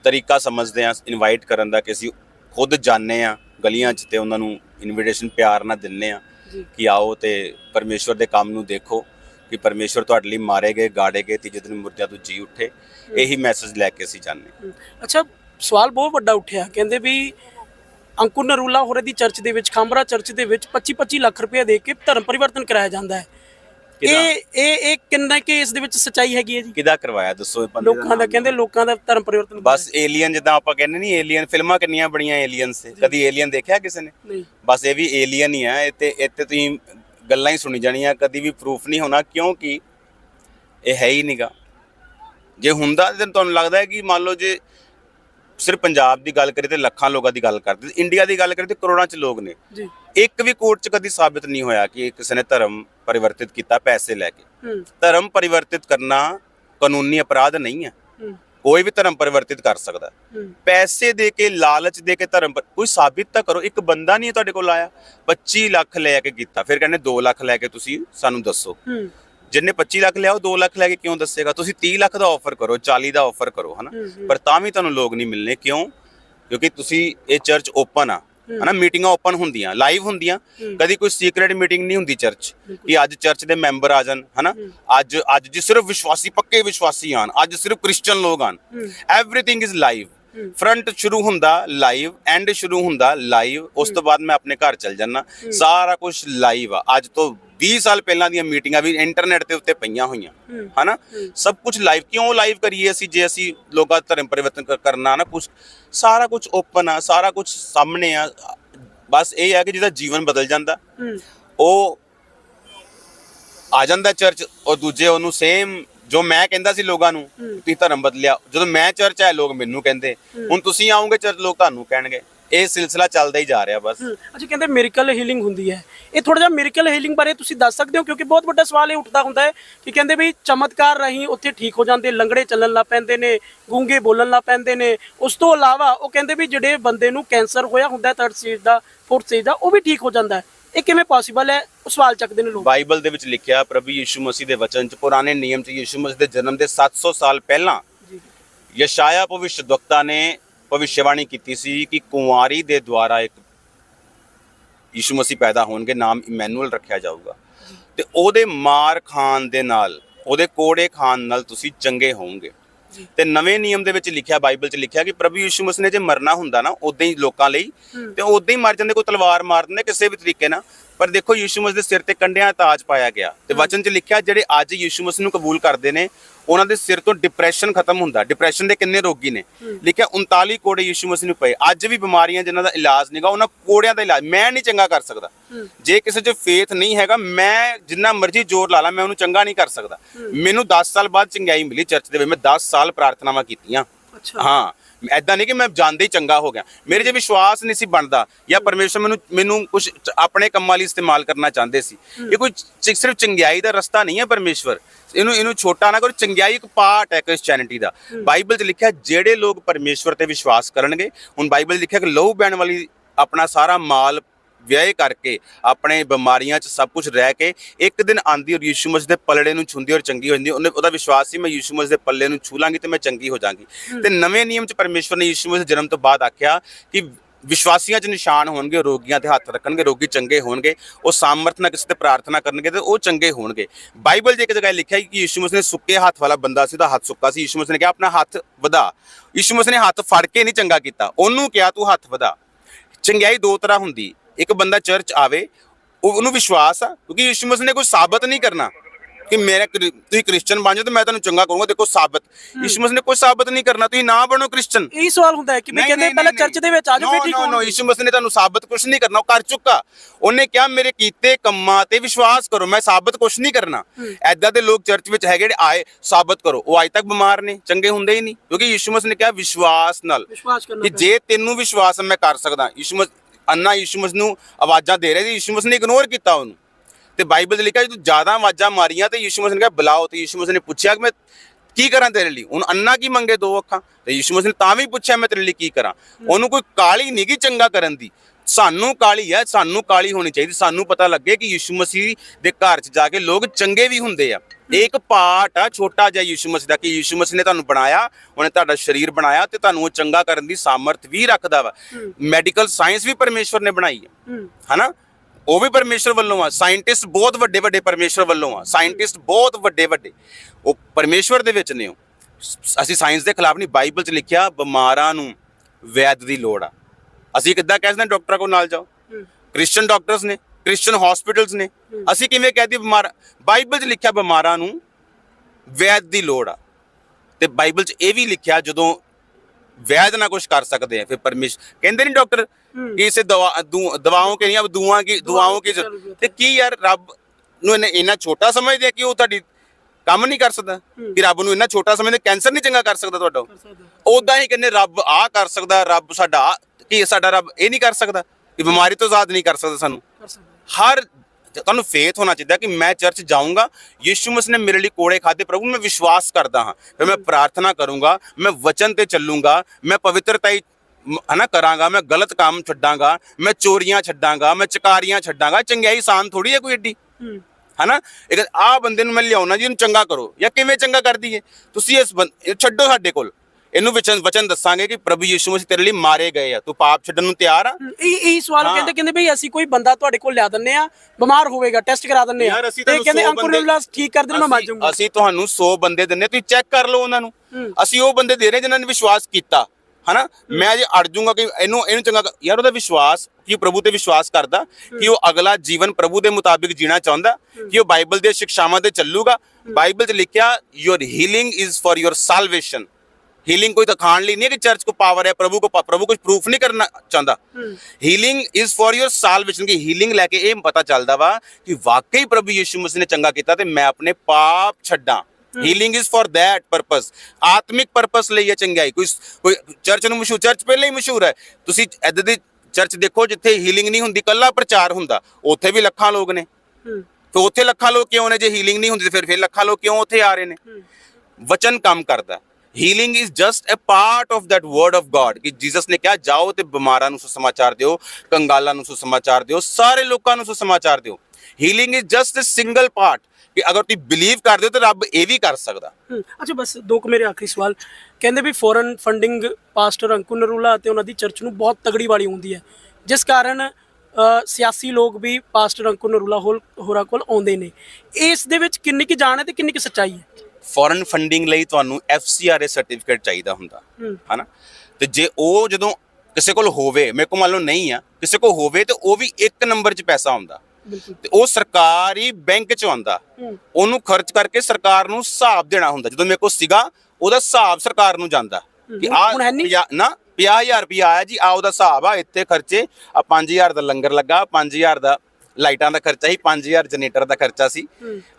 ਤਰੀਕਾ ਸਮਝਦੇ ਹਾਂ ਇਨਵਾਈਟ ਕਰਨ ਦਾ ਕਿ ਅਸੀਂ ਖੁਦ ਜਾਣਦੇ ਆ ਗਲੀਆਂ 'ਚ ਤੇ ਉਹਨਾਂ ਨੂੰ ਇਨਵੀਟੇਸ਼ਨ ਪਿਆਰ ਨਾਲ ਦਿੰਨੇ ਆ। ਕਿ ਆਓ ਤੇ ਪਰਮੇਸ਼ਵਰ ਦੇ ਕੰਮ ਨੂੰ ਦੇਖੋ ਕਿ ਪਰਮੇਸ਼ਵਰ ਤੁਹਾਡੇ ਲਈ ਮਾਰੇ ਗਏ ਗਾੜੇ ਗਏ ਤੀਜੇ ਦਿਨ ਮੁਰਦਿਆਂ ਤੋਂ ਜੀ ਉੱਠੇ ਇਹੀ ਮੈਸੇਜ ਲੈ ਕੇ ਅਸੀਂ ਜਾਂਦੇ ਅੱਛਾ ਸਵਾਲ ਬਹੁਤ ਵੱਡਾ ਉੱਠਿਆ ਕਹਿੰਦੇ ਵੀ ਅੰਕੁਰ ਨਰੂਲਾ ਹੋਰੇ ਦੀ ਚਰਚ ਦੇ ਵਿੱਚ ਖਾਂਬਰਾ ਚਰਚ ਦੇ ਵਿੱਚ 25 25 ਲੱਖ ਰੁਪਏ ਦੇ ਕੇ ਧਰਮ ਪਰਿਵਰਤਨ ਕਰਾਇਆ ਜਾਂਦਾ ਹੈ? ਇਹ ਇਹ ਇਹ ਕਿੰਨਾ ਕਿ ਇਸ ਦੇ ਵਿੱਚ ਸਚਾਈ ਹੈਗੀ ਹੈ ਜੀ? ਕਿਹਦਾ ਕਰਵਾਇਆ? ਦੱਸੋ ਇਹ ਬੰਦੇ ਲੋਕਾਂ ਦਾ ਕਹਿੰਦੇ ਲੋਕਾਂ ਦਾ ਧਰਮ ਪਰਿਵਰਤਨ ਬਸ ਏਲੀਅਨ ਜਿੱਦਾਂ ਆਪਾਂ ਕਹਿੰਦੇ ਨਹੀਂ ਏਲੀਅਨ ਫਿਲਮਾਂ ਕਿੰਨੀਆਂ ਬੜੀਆਂ ਏਲੀਅਨ ਸੇ ਕਦੀ ਏਲੀਅਨ ਦੇਖਿਆ ਕਿਸੇ ਨੇ? ਨਹੀਂ। ਬਸ ਇਹ ਵੀ ਏਲੀਅਨ ਹੀ ਆ ਇੱਥੇ ਇੱਥੇ ਤੁਸੀਂ ਗੱਲਾਂ ਹੀ ਸੁਣੀ ਜਾਣੀਆਂ ਕਦੀ ਵੀ ਪ੍ਰੂਫ ਨਹੀਂ ਹੋਣਾ ਕਿਉਂਕਿ ਇਹ ਹੈ ਹੀ ਨਹੀਂਗਾ ਜੇ ਹੁੰਦਾ ਤਾਂ ਤੁਹਾਨੂੰ ਲੱਗਦਾ ਹੈ ਕਿ ਮੰਨ ਲਓ ਜੇ ਸਿਰਫ ਪੰਜਾਬ ਦੀ ਗੱਲ ਕਰੀਏ ਤੇ ਲੱਖਾਂ ਲੋਕਾਂ ਦੀ ਗੱਲ ਕਰਦੇ ਇੰਡੀਆ ਦੀ ਗੱਲ ਕਰੀਏ ਤੇ ਕਰੋੜਾਂ ਚ ਲੋਕ ਨੇ। ਜੀ। ਇੱਕ ਵੀ ਕੋਰਟ ਚ ਕਦੀ ਸਾਬਿਤ ਨਹੀਂ ਹੋਇਆ ਕਿ ਕਿਸੇ ਨੇ ਧਰਮ ਪਰਿਵਰਤਿਤ ਕੀਤਾ ਪੈਸੇ ਲੈ ਕੇ। ਧਰਮ ਪਰਿਵਰਤਿਤ ਕਰਨਾ ਕਾਨੂੰਨੀ ਅਪਰਾਧ ਨਹੀਂ ਹੈ। ਕੋਈ ਵੀ ਧਰਮ ਪਰਿਵਰਤਿਤ ਕਰ ਸਕਦਾ। ਪੈਸੇ ਦੇ ਕੇ ਲਾਲਚ ਦੇ ਕੇ ਧਰਮ ਕੋਈ ਸਾਬਿਤ ਤਾਂ ਕਰੋ ਇੱਕ ਬੰਦਾ ਨਹੀਂ ਤੁਹਾਡੇ ਕੋਲ ਆਇਆ 25 ਲੱਖ ਲੈ ਕੇ ਕੀਤਾ। ਫਿਰ ਕਹਿੰਦੇ 2 ਲੱਖ ਲੈ ਕੇ ਤੁਸੀਂ ਸਾਨੂੰ ਦੱਸੋ। ਜਿੰਨੇ 25 ਲੱਖ ਲਿਆ ਉਹ 2 ਲੱਖ ਲੈ ਕੇ ਕਿਉਂ ਦੱਸੇਗਾ? ਤੁਸੀਂ 30 ਲੱਖ ਦਾ ਆਫਰ ਕਰੋ 40 ਦਾ ਆਫਰ ਕਰੋ ਹਨਾ। ਪਰ ਤਾਂ ਵੀ ਤੁਹਾਨੂੰ ਲੋਕ ਨਹੀਂ ਮਿਲਨੇ ਕਿਉਂ? ਕਿਉਂਕਿ ਤੁਸੀਂ ਇਹ ਚਰਚ ਓਪਨ ਆ। ਹਨਾ ਮੀਟਿੰਗਾਂ ਓਪਨ ਹੁੰਦੀਆਂ ਲਾਈਵ ਹੁੰਦੀਆਂ। ਕਦੀ ਕੋਈ ਸੀਕ੍ਰੀਟ ਮੀਟਿੰਗ ਨਹੀਂ ਹੁੰਦੀ ਚਰਚ ਕਿ ਅੱਜ ਚਰਚ ਦੇ ਮੈਂਬਰ ਆ ਜਾਣ ਹਨਾ? ਅੱਜ ਅੱਜ ਜੀ ਸਿਰਫ ਵਿਸ਼ਵਾਸੀ ਪੱਕੇ ਵਿਸ਼ਵਾਸੀ ਆਣ ਅੱਜ ਸਿਰਫ ਕ੍ਰਿਸਚੀਅਨ ਲੋਕ ਆਣ। ਐਵਰੀਥਿੰਗ ਇਜ਼ ਲਾਈਵ ਫਰੰਟ ਸ਼ੁਰੂ ਹੁੰਦਾ ਲਾਈਵ ਐਂਡ ਸ਼ੁਰੂ ਹੁੰਦਾ ਲਾਈਵ ਉਸ ਤੋਂ ਬਾਅਦ ਮੈਂ ਆਪਣੇ ਘਰ ਚਲ ਜਾਣਾ ਸਾਰਾ ਕੁਝ ਲਾਈਵ ਆ। ਅੱਜ ਤੋਂ 20 ਸਾਲ ਪਹਿਲਾਂ ਦੀਆਂ ਮੀਟਿੰਗਾਂ ਵੀ ਇੰਟਰਨੈਟ ਦੇ ਉੱਤੇ ਪਈਆਂ ਹੋਈਆਂ। ਹਨਾ? ਸਭ ਕੁਝ ਲਾਈਵ ਕਿਉਂ ਲਾਈਵ ਕਰੀਏ ਅਸੀਂ ਜੇ ਅਸੀਂ ਲੋਕਾਂ ਦਾ ਧਰਮ ਪਰਿਵਰਤਨ ਕਰਨਾ ਨਾ ਕੁਝ ਸਾਰਾ ਕੁਝ ਓਪਨ ਆ ਸਾਰਾ ਕੁਝ ਸਾਹਮਣੇ ਆ। ਬਸ ਇਹ ਹੈ ਕਿ ਜਿਹਦਾ ਜੀਵਨ ਬਦਲ ਜਾਂਦਾ। ਉਹ ਆ ਜਾਂਦਾ ਚਰਚ ਉਹ ਦੂਜੇ ਉਹਨੂੰ ਸੇਮ ਜੋ ਮੈਂ ਕਹਿੰਦਾ ਸੀ ਲੋਕਾਂ ਨੂੰ ਤੁਸੀਂ ਧਰਮ ਬਦਲਿਆ। ਜਦੋਂ ਮੈਂ ਚਰਚ ਆਇਆ ਲੋਕ ਮੈਨੂੰ ਕਹਿੰਦੇ। ਹੁਣ ਤੁਸੀਂ ਆਓਗੇ ਚਰਚ ਲੋਕ ਤੁਹਾਨੂੰ ਕਹਿਣਗੇ। ਇਹ ਸਿਲਸਿਲਾ ਚੱਲਦਾ ਹੀ ਜਾ ਰਿਹਾ ਬਸ। ਅੱਛਾ ਕਹਿੰਦੇ ਮਿਰਕਲ ਹੀਲਿੰਗ ਹੁੰਦੀ ਹੈ। ਇਹ ਥੋੜਾ ਜਿਹਾ ਮਿਰਕਲ ਹੀਲਿੰਗ ਬਾਰੇ ਤੁਸੀਂ ਦੱਸ ਸਕਦੇ ਹੋ? ਕਿਉਂਕਿ ਬਹੁਤ ਵੱਡਾ ਸਵਾਲ ਇਹ ਉੱਠਦਾ ਹੁੰਦਾ ਹੈ ਕਿ ਕਹਿੰਦੇ ਵੀ ਚਮਤਕਾਰ ਰਾਹੀਂ ਉੱਥੇ ਠੀਕ ਹੋ ਜਾਂਦੇ ਲੰਗੜੇ ਚੱਲਣ ਲੱਗ ਪੈਂਦੇ ਨੇ ਗੂੰਗੇ ਬੋਲਣ ਲੱਗ ਪੈਂਦੇ ਨੇ। ਉਸ ਤੋਂ ਇਲਾਵਾ ਉਹ ਕਹਿੰਦੇ ਵੀ ਜਿਹੜੇ ਬੰਦੇ ਨੂੰ ਕੈਂਸਰ ਹੋਇਆ ਹੁੰਦਾ ਥਰਡ ਸਟੇਜ ਦਾ ਫੋਰਥ ਸਟੇਜ ਦਾ ਉਹ ਵੀ ਠੀਕ ਹੋ ਜਾਂਦਾ ਹੈ। ਇਹ ਕਿਵੇਂ ਪੋਸੀਬਲ ਹੈ? ਉਹ ਸਵਾਲ ਚੱਕਦੇ ਨੇ ਲੋਕ। ਬਾਈਬਲ ਦੇ ਵਿੱਚ ਲਿਖਿਆ ਪ੍ਰਭੂ ਯੀਸ਼ੂ ਮਸੀਹ ਦੇ ਵਚਨ ਚ ਪੁਰਾਣੇ ਨਿਯਮ ਚ ਯੀਸ਼ੂ ਮਸੀਹ ਦੇ ਜਨਮ ਦੇ 700 ਸਾਲ ਪਹਿਲਾਂ ਯਸ਼ਾਇਆ ਭਵਿਸ਼ਵਕਤਾ ਨੇ ਭਵਿਸ਼ਵਾਣੀ ਕੀਤੀ ਸੀ ਕਿ ਕੁੰਵਾਰੀ ਦੇ ਦੁਆਰਾ ਇੱਕ ਯੀਸ਼ੂ ਮਸੀਹ ਪੈਦਾ ਹੋਣਗੇ ਨਾਮ ਇਮੈਨੂਅਲ ਰੱਖਿਆ ਜਾਊਗਾ। ਤੇ ਉਹਦੇ ਮਾਰ ਖਾਨ ਦੇ ਨਾਲ ਉਹਦੇ ਕੋੜੇ ਖਾਨ ਨਾਲ ਤੁਸੀਂ ਚੰਗੇ ਹੋਵੋਗੇ। ਤੇ ਨਵੇਂ ਨਿਯਮ ਦੇ ਵਿੱਚ ਲਿਖਿਆ ਬਾਈਬਲ 'ਚ ਲਿਖਿਆ ਕਿ ਪ੍ਰਭੂ ਯੀਸ਼ੂ ਮਸੀਹ ਨੇ ਜੇ ਮਰਨਾ ਹੁੰਦਾ ਨਾ ਉਦਾਂ ਹੀ ਲੋਕਾਂ ਲਈ ਤੇ ਉਦਾਂ ਹੀ ਮਰ ਜਾਂਦੇ ਕੋਈ ਤਲਵਾਰ ਮਾਰ ਦਿੰਦੇ ਕਿਸੇ ਵੀ ਤਰੀਕੇ ਨਾਲ। ਪਰ ਦੇਖੋ ਯੀਸ਼ੂ ਮਸੀਹ ਦੇ ਸਿਰ ਤੇ ਕੰਡਿਆਂ ਦਾ ਤਾਜ ਪਾਇਆ ਗਿਆ। ਤੇ ਵਚਨ 'ਚ ਲਿਖਿਆ ਜਿਹੜੇ ਅੱਜ ਯੀਸ਼ੂ ਮਸੀਹ ਨੂੰ ਕਬੂਲ ਕਰਦੇ ਨੇ ਉਹਨਾਂ ਦੇ ਸਿਰ ਤੋਂ ਡਿਪਰੈਸ਼ਨ ਖਤਮ ਹੁੰਦਾ। ਡਿਪਰੈਸ਼ਨ ਦੇ ਕਿੰਨੇ ਰੋਗੀ ਨੇ। ਲਿਖਿਆ 39 ਕੋੜੇ ਯੀਸ਼ੂ ਮਸੀਹ ਨੂੰ ਪਏ। ਅੱਜ ਵੀ ਬਿਮਾਰੀਆਂ ਜਿਨ੍ਹਾਂ ਦਾ ਇਲਾਜ ਨਹੀਂਗਾ ਉਹਨਾਂ ਕੋੜਿਆਂ ਦਾ ਇਲਾਜ ਮੈਂ ਨਹੀਂ ਚੰਗਾ ਕਰ ਸਕਦਾ। ਜੇ ਕਿਸੇ 'ਚ ਫੇਥ ਨਹੀਂ ਹੈਗਾ ਮੈਂ ਜਿੰਨਾ ਮਰਜ਼ੀ ਜ਼ੋਰ ਲਾ ਲਾਂ ਮੈਂ ਉਹਨੂੰ ਚੰਗਾ ਨਹੀਂ ਕਰ ਸਕਦਾ। ਮੈਨੂੰ 10 ਸਾਲ ਬਾਅਦ ਚੰਗਿਆਈ ਮਿਲੀ ਚਰਚ ਦੇ ਵਿੱਚ ਮੈਂ 10 ਸਾਲ ਪ੍ਰਾਰਥਨਾਵਾਂ ਕੀਤੀਆਂ। ਹਾਂ। ਐਦਾਂ ਨਹੀਂ ਕਿ ਮੈਂ ਜਾਂਦੇ ਹੀ ਚੰਗਾ ਹੋ ਗਿਆ। ਮੇਰੇ 'ਚ ਵਿਸ਼ਵਾਸ ਨਹੀਂ ਸੀ ਬਣਦਾ ਜਾਂ ਪਰਮੇਸ਼ਰ ਮੈਨੂੰ ਮੈਨੂੰ ਕੁਝ ਆਪਣੇ ਕੰਮਾਂ ਲਈ ਇਸਤੇਮਾਲ ਕਰਨਾ ਚਾਹੁੰਦੇ ਸੀ। ਇਹ ਕੋਈ ਸਿਰਫ ਚੰਗਿਆਈ ਦਾ ਰਸਤਾ ਨਹੀਂ ਹੈ ਪਰਮੇਸ਼ਵਰ। ਇਹਨੂੰ ਇਹਨੂੰ ਛੋਟਾ ਨਾ ਕਰੋ ਚੰਗਿਆਈ ਇੱਕ ਪਾਰਟ ਹੈ ਕ੍ਰਿਸਚੀਅਨਿਟੀ ਦਾ। ਬਾਈਬਲ 'ਚ ਲਿਖਿਆ ਜਿਹੜੇ ਲੋਕ ਪਰਮੇਸ਼ਵਰ ਤੇ ਵਿਸ਼ਵਾਸ ਕਰਨਗੇ ਹੁਣ ਬਾਈਬਲ 'ਚ ਲਿਖਿਆ ਕਿ ਲਹੂ ਬਹਿਣ ਵਾਲੀ ਆਪਣਾ ਸਾਰਾ ਮਾਲ ਵਿਆਹ ਕਰਕੇ ਆਪਣੇ ਬਿਮਾਰੀਆਂ 'ਚ ਸਭ ਕੁਝ ਰਹਿ ਕੇ ਇੱਕ ਦਿਨ ਆਂਦੀ ਔਰ ਯੀਸ਼ੂ ਮਸੀਹ ਦੇ ਪਲੜੇ ਨੂੰ ਛੁੰਦੀ ਔਰ ਚੰਗੀ ਹੋ ਜਾਂਦੀ ਉਹਨੇ ਉਹਦਾ ਵਿਸ਼ਵਾਸ ਸੀ ਮੈਂ ਯੀਸ਼ੂ ਮਸੀਹ ਦੇ ਪੱਲੇ ਨੂੰ ਛੂ ਲਾਂਗੀ ਤੇ ਮੈਂ ਚੰਗੀ ਹੋ ਜਾਾਂਗੀ। ਤੇ ਨਵੇਂ ਨਿਯਮ 'ਚ ਪਰਮੇਸ਼ਵਰ ਨੇ ਯੀਸ਼ੂ ਮਸੀਹ ਦੇ ਜਨਮ ਤੋਂ ਬਾਅਦ ਆਖਿਆ ਕਿ ਵਿਸ਼ਵਾਸੀਆਂ 'ਚ ਨਿਸ਼ਾਨ ਹੋਣਗੇ ਰੋਗੀਆਂ ਤੇ ਹੱਥ ਰੱਖਣਗੇ ਰੋਗੀ ਚੰਗੇ ਹੋਣਗੇ ਉਹ ਸਾਮਰਥ ਨਾਲ ਕਿਸੇ ਤੇ ਪ੍ਰਾਰਥਨਾ ਕਰਨਗੇ ਤੇ ਉਹ ਚੰਗੇ ਹੋਣਗੇ। ਬਾਈਬਲ 'ਚ ਇੱਕ ਜਗ੍ਹਾ ਲਿਖਿਆ ਕਿ ਯੀਸ਼ੂ ਮਸੀਹ ਨੇ ਸੁੱਕੇ ਹੱਥ ਵਾਲਾ ਬੰਦਾ ਸੀ ਉਹਦਾ ਹੱਥ ਸੁੱਕਾ ਸੀ। ਯੀਸ਼ੂ ਮਸੀਹ ਨੇ ਕਿਹਾ ਆਪਣਾ ਹੱਥ ਵਧਾ। ਯੀਸ਼ੂ ਮਸੀਹ ਨੇ ਹੱਥ ਫੜ ਕੇ ਨਹੀਂ ਚੰਗਾ ਕੀਤਾ। ਉਹਨੂੰ ਕਿਹਾ ਤੂੰ ਹੱਥ ਵਧਾ। ਚੰਗਿਆਈ ਦੋ ਤਰ੍ਹਾਂ ਹੁੰਦੀ। ਇੱਕ ਬੰਦਾ ਚਰਚ ਆਵੇ ਉਹ ਉਹਨੂੰ ਵਿਸ਼ਵਾਸ ਆ ਕਿਉਂਕਿ ਯਿਸੂ ਮਸੀਹ ਨੇ ਕੋਈ ਸਾਬਤ ਨਹੀਂ ਕਰਨਾ ਕਿ ਮੇਰਾ ਤੁਸੀਂ ਕ੍ਰਿਸਚੀਅਨ ਬਣ ਜਾਓ ਤੇ ਮੈਂ ਤੁਹਾਨੂੰ ਚੰਗਾ ਕਰੂੰਗਾ ਦੇਖੋ ਸਾਬਤ। ਯਿਸੂ ਮਸੀਹ ਨੇ ਕੋਈ ਸਾਬਤ ਨਹੀਂ ਕਰਨਾ ਤੁਸੀਂ ਨਾ ਬਣੋ ਕ੍ਰਿਸਚੀਅਨ ਇਹੀ ਸਵਾਲ ਹੁੰਦਾ ਹੈ ਕਿ ਵੀ ਕਹਿੰਦੇ ਪਹਿਲਾਂ ਚਰਚ ਦੇ ਵਿੱਚ ਆ ਜਾਓ ਫਿਰ ਠੀਕ ਨੋ ਹੋਣਗੇ। ਯਿਸੂ ਮਸੀਹ ਨੇ ਤੁਹਾਨੂੰ ਸਾਬਤ ਕੁਝ ਨਹੀਂ ਕਰਨਾ ਉਹ ਕਰ ਚੁੱਕਾ। ਉਹਨੇ ਕਿਹਾ ਮੇਰੇ ਕੀਤੇ ਕੰਮਾਂ ਤੇ ਵਿਸ਼ਵਾਸ ਕਰੋ ਮੈਂ ਸਾਬਤ ਕੁਝ ਨਹੀਂ ਕਰਨਾ। ਐਦਾਂ ਦੇ ਲੋਕ ਚਰਚ ਵਿੱਚ ਹੈਗੇ ਜਿਹੜੇ ਆਏ ਸਾਬਤ ਕਰੋ। ਉਹ ਅੱਜ ਤੱਕ ਬਿਮਾਰ ਨੇ ਚੰਗੇ ਹੁੰਦੇ ਹੀ ਨਹੀਂ। ਕਿਉਂਕਿ ਯਿਸੂ ਮਸੀਹ ਨੇ ਕਿਹਾ ਵਿਸ਼ਵਾਸ ਨਾਲ ਵਿਸ਼ਵਾਸ ਕਰਨਾ ਕਿ ਜੇ ਤੈਨੂੰ ਵਿਸ਼ਵਾਸ ਹੈ ਮੈਂ ਕਰ ਸਕਦਾ। ਯਿਸੂ ਅੰਨਾ ਯਿਸੂ ਨੂੰ ਆਵਾਜ਼ਾਂ ਦੇ ਰਿਹਾ ਸੀ ਯਿਸੂ ਨੇ ਇਗਨੋਰ ਕੀਤਾ ਉਹਨੂੰ। ਤੇ ਬਾਈਬਲ 'ਚ ਲਿਖਿਆ ਤੂੰ ਜ਼ਿਆਦਾ ਆਵਾਜ਼ਾਂ ਮਾਰੀਆਂ ਤੇ ਯਿਸੂ ਨੇ ਕਿਹਾ, ਬੁਲਾਓ। ਤੇ ਯਿਸੂ ਨੇ ਪੁੱਛਿਆ ਕਿ ਮੈਂ ਕੀ ਕਰਾਂ ਤੇਰੇ ਲਈ? ਹੁਣ ਅੰਨਾ ਕੀ ਮੰਗੇ ਦੋ ਅੱਖਾਂ? ਤੇ ਯਿਸੂਮਸ ਨੇ ਤਾਂ ਵੀ ਪੁੱਛਿਆ, ਮੈਂ ਤੇਰੇ ਲਈ ਕੀ ਕਰਾਂ? ਉਹਨੂੰ ਕੋਈ ਕਾਲੀ ਨਹੀਂ ਗੀ ਚੰਗਾ ਕਰਨ ਦੀ। ਸਾਨੂੰ ਕਾਲੀ ਹੈ ਸਾਨੂੰ ਕਾਲੀ ਹੋਣੀ ਚਾਹੀਦੀ। ਸਾਨੂੰ ਪਤਾ ਲੱਗੇ ਕਿ ਯਿਸੂ ਮਸੀਹ ਦੇ ਘਰ 'ਚ ਜਾ ਕੇ ਲੋਕ ਚੰਗੇ ਵੀ ਹੁੰਦੇ ਆ। ਇਹ ਇੱਕ ਪਾਰਟ ਆ ਛੋਟਾ ਜਿਹਾ ਯਿਸੂ ਮਸੀਹ ਦਾ ਕਿ ਯਿਸੂ ਮਸੀਹ ਨੇ ਤੁਹਾਨੂੰ ਬਣਾਇਆ ਉਹਨੇ ਤੁਹਾਡਾ ਸਰੀਰ ਬਣਾਇਆ ਤੇ ਤੁਹਾਨੂੰ ਉਹ ਚੰਗਾ ਕਰਨ ਦੀ ਸਾਮਰਥ ਵੀ ਰੱਖਦਾ ਵਾ। ਮੈਡੀਕਲ ਸਾਇੰਸ ਵੀ ਪਰਮੇਸ਼ਵਰ ਨੇ ਬਣਾਈ ਹੈ। ਹਨਾ? ਉਹ ਵੀ ਪਰਮੇਸ਼ਰ ਵੱਲੋਂ ਆ। ਸਾਇੰਟਿਸਟ ਬਹੁਤ ਵੱਡੇ ਵੱਡੇ ਪਰਮੇਸ਼ਰ ਵੱਲੋਂ ਆ। ਸਾਇੰਟਿਸਟ ਬਹੁਤ ਵੱਡੇ ਵੱਡੇ। ਉਹ ਪਰਮੇਸ਼ਵਰ ਦੇ ਵਿੱਚ ਨੇ ਉਹ। ਅਸੀਂ ਸਾਇੰਸ ਦੇ ਖਿਲਾਫ ਨਹੀਂ ਬਾਈਬਲ 'ਚ ਲਿਖਿਆ ਬਿਮਾਰਾਂ ਨੂੰ ਵੈਦ ਦੀ ਲੋੜ ਆ। ਅਸੀਂ ਕਿੱਦਾਂ ਕਹਿ ਸਕਦੇ ਡਾਕਟਰਾਂ ਕੋਲ ਨਾਲ ਜਾਓ? ਕ੍ਰਿਸਚੀਅਨ ਡਾਕਟਰਸ ਨੇ ਕ੍ਰਿਸਚੀਅਨ ਹਸਪੀਟਲਸ ਨੇ। ਅਸੀਂ ਕਿਵੇਂ ਕਹਦੇ ਬਿਮਾਰ ਬਾਈਬਲ 'ਚ ਲਿਖਿਆ ਬਿਮਾਰਾਂ ਨੂੰ ਵੈਦ ਦੀ ਲੋੜ ਆ। ਤੇ ਬਾਈਬਲ 'ਚ ਇਹ ਵੀ ਲਿਖਿਆ ਜਦੋਂ ਵੈਦ ਨਾ ਕੁਝ ਕਰ ਸਕਦੇ ਆ ਫਿਰ ਪਰਮੇਸ਼ ਕਹਿੰਦੇ ਨਹੀਂ ਡਾਕਟਰ ਕਿ ਇਸੇ ਦਵਾ ਦਵਾਓਂ ਕੇ ਨਹੀਂ ਆ ਦੁਆਵਾਂ ਕੀ ਦੁਆਵਾਂ ਕੀ ਤੇ ਕੀ ਯਾਰ ਰੱਬ ਨੂੰ ਇਹਨਾਂ ਛੋਟਾ ਸਮਝਦੇ ਆ ਕਿ ਉਹ ਤੁਹਾਡੀ ਕੰਮ ਨਹੀਂ ਕਰ ਸਕਦਾ? ਕਿ ਰੱਬ ਨੂੰ ਇੰਨਾ ਛੋਟਾ ਸਮਝਦੇ ਕੈਂਸਰ ਨਹੀਂ ਚੰਗਾ ਕਰ ਸਕਦਾ ਤੁਹਾਡਾ ਉਦਾਂ ਹੀ ਕਹਿੰਦੇ ਰੱਬ ਆ ਕਰ ਸਕਦਾ ਰੱਬ ਸਾਡਾ ਕੀ ਸਾਡਾ ਰੱਬ ਇਹ ਨਹੀਂ ਕਰ ਸਕਦਾ ਕਿ ਬਿਮਾਰੀ ਤੋਂ ਆਜ਼ਾਦ ਨਹੀਂ ਕਰ ਸਕਦਾ ਸਾਨੂੰ। ਹਰ ਤੁਹਾਨੂੰ ਫੇਥ ਹੋਣਾ ਚਾਹੀਦਾ ਕਿ ਮੈਂ ਚਰਚ ਜਾਊਂਗਾ ਯਿਸੂ ਮਸੀਹ ਨੇ ਮੇਰੇ ਲਈ ਕੋੜੇ ਖਾਦੇ ਪ੍ਰਭੂ ਮੈਂ ਵਿਸ਼ਵਾਸ ਕਰਦਾ ਹਾਂ ਫਿਰ ਮੈਂ ਪ੍ਰਾਰਥਨਾ ਕਰੂੰਗਾ ਮੈਂ ਵਚਨ ਤੇ ਚੱਲੂੰਗਾ ਮੈਂ ਪਵਿੱਤਰਤਾ ਹੀ ਹਨਾ ਕਰਾਂਗਾ ਮੈਂ ਗਲਤ ਕੰਮ ਛੱਡਾਂਗਾ ਮੈਂ ਚੋਰੀਆਂ ਛੱਡਾਂਗਾ ਮੈਂ ਚਕਾਰੀਆਂ ਛੱਡਾਂਗਾ ਚੰਗਿਆਈ ਆਸਾਨ ਥੋੜੀ ਹੈ ਕੋਈ ਏਡੀ? ਹੂੰ। ਹਨਾ ਇੱਕ ਆ ਬੰਦੇ ਨੂੰ ਮੈਂ ਲਿਆਉਣਾ ਜੀ ਇਹਨੂੰ ਚੰਗਾ ਕਰੋ ਜਾਂ ਕਿਵੇਂ ਚੰਗਾ ਕਰ ਦਈਏ ਤੁਸੀਂ ਇਸ ਛੱਡੋ ਸਾਡੇ ਕੋਲ। ਇਹਨੂੰ ਵਚਨ ਵਚਨ ਦੱਸਾਂਗੇ ਕਿ ਪ੍ਰਭੂ ਯਿਸੂ ਮਸੀਹ ਤੇਰੇ ਲਈ ਮਾਰੇ ਗਏ ਆ। ਤੂੰ ਪਾਪ ਛੱਡਣ ਨੂੰ ਤਿਆਰ ਆ? ਇਹ ਇਹ ਸਵਾਲ। ਕਹਿੰਦੇ ਕਹਿੰਦੇ ਭਈ ਅਸੀਂ ਕੋਈ ਬੰਦਾ ਤੁਹਾਡੇ ਕੋਲ ਲਿਆ ਦਿੰਨੇ ਆ ਬਿਮਾਰ ਹੋਵੇਗਾ ਟੈਸਟ ਕਰਾ ਦਿੰਨੇ ਆ। ਤੇ ਕਹਿੰਦੇ 100 ਅੰਕੁਰ ਬੰਦੇ- ਇਲਾਜ ਠੀਕ ਕਰ ਦੇਣਾ ਮੈਂ ਮਰ ਅਸੀਂ- ਜਾਊਂਗਾ। ਅਸੀਂ ਤੁਹਾਨੂੰ 100 ਬੰਦੇ ਦਿੰਨੇ ਤੁਸੀਂ ਚੈੱਕ ਕਰ ਲਓ ਉਹਨਾਂ ਨੂੰ। ਅਸੀਂ ਉਹ ਬੰਦੇ ਦੇ ਰਹੇ ਜਿਨ੍ਹਾਂ ਨੇ ਵਿਸ਼ਵਾਸ ਕੀਤਾ ਹਨਾ? ਮੈਂ ਜੇ ਅੜ ਜਾਊਂਗਾ ਕਿ ਇਹਨੂੰ ਇਹਨੂੰ ਚੰਗਾ ਯਾਰ ਉਹਦਾ ਵਿਸ਼ਵਾਸ ਕਿ ਪ੍ਰਭੂ ਤੇ ਵਿਸ਼ਵਾਸ ਕਰਦਾ ਕਿ ਉਹ ਅਗਲਾ ਜੀਵਨ ਪ੍ਰਭੂ ਦੇ ਮੁਤਾਬਿਕ ਜੀਣਾ ਚਾਹੁੰਦਾ ਕਿ ਉਹ ਬਾਈਬਲ ਦੀਆਂ ਸਿੱਖਿਆਵਾਂ ਤੇ ਚੱਲੂਗਾ। ਬਾਈਬਲ 'ਚ ਲਿਖਿਆ your healing is for your salvation healing कोई तो खान ली नहीं है कि चर्च को पावर है प्रभु को प्रभु कुछ प्रूफ ਚਾਹੁੰਦਾ। Healing is for your salvation ਕਿ ਹੀਲਿੰਗ ਲੈ ਕੇ ਇਹ ਪਤਾ ਚੱਲਦਾ ਵਾ ਕਿ ਵਾਕਈ ਪ੍ਰਭੂ ਯਿਸੂ ਮਸੀਹ ਨੇ ਚੰਗਾ ਕੀਤਾ ਤੇ ਮੈਂ ਆਪਣੇ ਪਾਪ ਛੱਡਾਂ। Healing is for that purpose ਆਤਮਿਕ ਪਰਪਸ ਲਈ ਇਹ ਚੰਗਾਈ ਕੋਈ ਕੋਈ ਚਰਚ ਨੂੰ ਮਸ਼ਹੂਰ ਚਰਚ ਪਹਿਲੇ ਹੀ ਮਸ਼ਹੂਰ ਹੈ। ਤੁਸੀਂ ਇਦਾਂ ਦੀ ਚਰਚ ਦੇਖੋ ਜਿੱਥੇ ਹੀਲਿੰਗ ਨਹੀਂ ਹੁੰਦੀ ਕੱਲਾ ਪ੍ਰਚਾਰ ਹੁੰਦਾ। ਉੱਥੇ ਵੀ ਲੱਖਾਂ ਲੋਕ ਨੇ। ਤੇ ਉੱਥੇ ਲੱਖਾਂ ਲੋਕ ਕਿਉਂ ਨੇ? ਜੇ ਹੀਲਿੰਗ ਨਹੀਂ ਹੁੰਦੀ ਫਿਰ ਫਿਰ ਲੱਖਾਂ ਲੋਕ ਕਿਉਂ ਉੱਥੇ ਆ ਰਹੇ ਨੇ? ਵਚਨ ਕੰਮ ਕਰਦਾ। Healing is just a part of that word of god, ਕਿ ਜੀਸਸ ਨੇ ਕਿਹਾ, ਜਾਓ ਤੇ ਬਿਮਾਰਾਂ ਨੂੰ ਸੁਸਮਾਚਾਰ ਦਿਓ, ਕੰਗਾਲਾਂ ਨੂੰ ਸੁਸਮਾਚਾਰ ਦਿਓ, ਸਾਰੇ ਲੋਕਾਂ ਨੂੰ ਸੁਸਮਾਚਾਰ ਦਿਓ। Healing is just a single part ਕਿ ਅਗਰ ਤੁਸੀਂ ਬਿਲੀਵ ਕਰਦੇ ਹੋ ਤਾਂ ਰੱਬ ਇਹ ਵੀ ਕਰ ਸਕਦਾ। ਅੱਛਾ ਬਸ ਦੋ ਕੁ ਮੇਰੇ ਆਖਰੀ ਸਵਾਲ। ਕਹਿੰਦੇ ਵੀ foreign funding pastor Ankur Narula ਅਤੇ ਉਹਨਾਂ ਦੀ ਚਰਚ ਨੂੰ ਬਹੁਤ ਤਗੜੀ ਵਾਲੀ ਹੁੰਦੀ ਹੈ। ਜਿਸ ਕਾਰਨ ਸਿਆਸੀ ਲੋਕ ਵੀ ਪਾਸਟਰ ਅੰਕੁਰ ਨਰੂਲਾ ਹੋਰਾਂ ਕੋਲ ਆਉਂਦੇ ਨੇ। ਇਸ ਦੇ ਵਿੱਚ ਕਿੰਨੀ ਕੀ ਜਾਣ ਹੈ ਤੇ ਕਿੰਨੀ ਕੀ ਸੱਚਾਈ ਹੈ? ਫੋਰਨ ਫੰਡਿੰਗ ਲਈ ਤੁਹਾਨੂੰ FCRA ਸਰਟੀਫਿਕੇਟ ਚਾਹੀਦਾ ਹੁੰਦਾ। ਹਨਾ ਤੇ ਜੇ ਉਹ ਜਦੋਂ ਕਿਸੇ ਕੋਲ ਹੋਵੇ ਮੇਰੇ ਕੋਲ ਮੰਨ ਲਓ ਨਹੀਂ ਆ ਕਿਸੇ ਕੋਲ ਹੋਵੇ ਤੇ ਉਹ ਵੀ ਇੱਕ ਨੰਬਰ 'ਚ ਪੈਸਾ ਆਉਂਦਾ ਤੇ ਉਹ ਸਰਕਾਰੀ ਬੈਂਕ 'ਚ ਆਉਂਦਾ। ਉਹਨੂੰ ਖਰਚ ਕਰਕੇ ਸਰਕਾਰ ਨੂੰ ਹਿਸਾਬ ਦੇਣਾ ਹੁੰਦਾ ਜਦੋਂ ਮੇਰੇ ਕੋਲ ਸੀਗਾ ਉਹਦਾ ਹਿਸਾਬ ਸਰਕਾਰ ਨੂੰ ਜਾਂਦਾ ਕਿ ਆ? ਨਾ 50000 ਰੁਪਇਆ ਆਇਆ ਜੀ ਆ ਉਹਦਾ ਹਿਸਾਬ ਆ ਇੱਥੇ ਖਰਚੇ ਆ 5000 ਦਾ ਲੰਗਰ ਲੱਗਾ 5000 ਦਾ ਲਾਈਟਾਂ ਦਾ ਖਰਚਾ ਸੀ 5000 ਜਨਰੇਟਰ ਦਾ ਖਰਚਾ ਸੀ।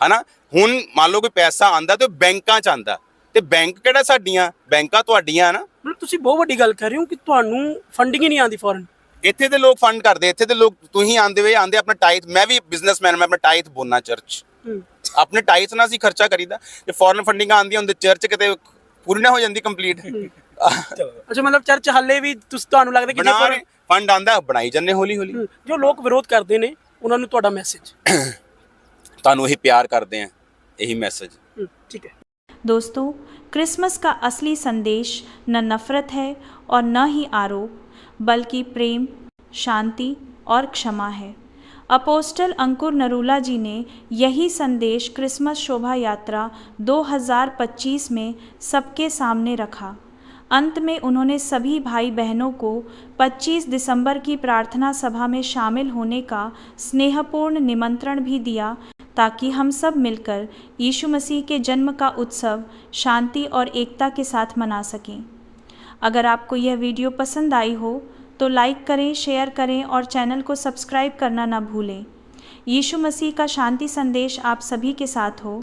ਹਨਾ? ਹੁਣ ਮੰਨ ਲਓ ਕੋਈ ਪੈਸਾ ਆਂਦਾ ਤੇ ਉਹ ਬੈਂਕਾਂ 'ਚ ਆਂਦਾ ਤੇ ਬੈਂਕ ਕਿਹੜਾ ਸਾਡੀਆਂ? ਬੈਂਕਾਂ ਤੁਹਾਡੀਆਂ ਨਾ ਮਤਲਬ ਤੁਸੀਂ ਬਹੁਤ ਵੱਡੀ ਗੱਲ ਕਰ ਰਹੇ ਹੋ ਕਿ ਤੁਹਾਨੂੰ ਫੰਡਿੰਗ ਹੀ ਨਹੀਂ ਆਉਂਦੀ ਫੋਰਨ ਇੱਥੇ ਦੇ ਲੋਕ ਫੰਡ ਕਰਦੇ ਇੱਥੇ ਦੇ ਲੋਕ ਤੁਸੀਂ ਆਂਦੇ ਵੇ ਆਂਦੇ ਆਪਣਾ ਟਾਈਥ ਮੈਂ ਵੀ ਬਿਜ਼ਨਸਮੈਨ ਮੈਂ ਆਪਣਾ ਟਾਈਥ ਬੋਲਣਾ ਚਰਚ ਆਪਣੇ ਟਾਈਥ ਨਾਲ ਅਸੀਂ ਖਰਚਾ ਕਰੀਦਾ। ਤੇ ਫੋਰਨ ਫੰਡਿੰਗ ਆਂਦੀ ਹੁੰਦੀ ਚਰਚ ਕਿਤੇ ਪੂਰੀ ਨਾ ਹੋ ਜਾਂਦੀ ਕੰਪਲੀਟ ਅੱਛਾ ਮਤਲਬ ਚਰਚ ਹਾਲੇ ਵੀ ਤੁਸੀਂ ਤੁਹਾਨੂੰ ਲੱਗਦਾ ਕਿ ਜੇ ਫੰਡ ਆਂਦਾ ਬਣਾਈ ਜੰਨੇ ਹੌਲੀ ਹੌਲੀ ਜੋ ਲੋਕ ਵਿਰੋਧ ਕਰਦੇ ਨੇ ਉਹਨਾਂ ਨੂੰ ਤੁਹਾਡਾ ਮੈਸੇਜ ਤੁਹਾਨੂੰ ਇਹੀ ਪਿਆਰ ਕਰਦੇ ਆ ਇਹੀ ਮੈਸੇਜ ਠੀਕ ਹੈ दोस्तों क्रिसमस का असली संदेश न नफरत है और न ही आरोप बल्कि प्रेम शांति और क्षमा है अपोस्टल अंकुर नरूला जी ने यही संदेश क्रिसमस शोभा यात्रा 2025 में सबके सामने रखा अंत में उन्होंने सभी भाई बहनों को 25 दिसंबर की प्रार्थना सभा में शामिल होने का स्नेहपूर्ण निमंत्रण भी दिया, ताकि हम सब मिलकर यीशु मसीह के जन्म का उत्सव, शांति और एकता के साथ मना सकें। अगर आपको यह वीडियो पसंद आई हो तो लाइक करें, शेयर करें और चैनल को सब्सक्राइब करना ना भूलें। यीशु मसीह का शांति संदेश आप सभी के साथ हो।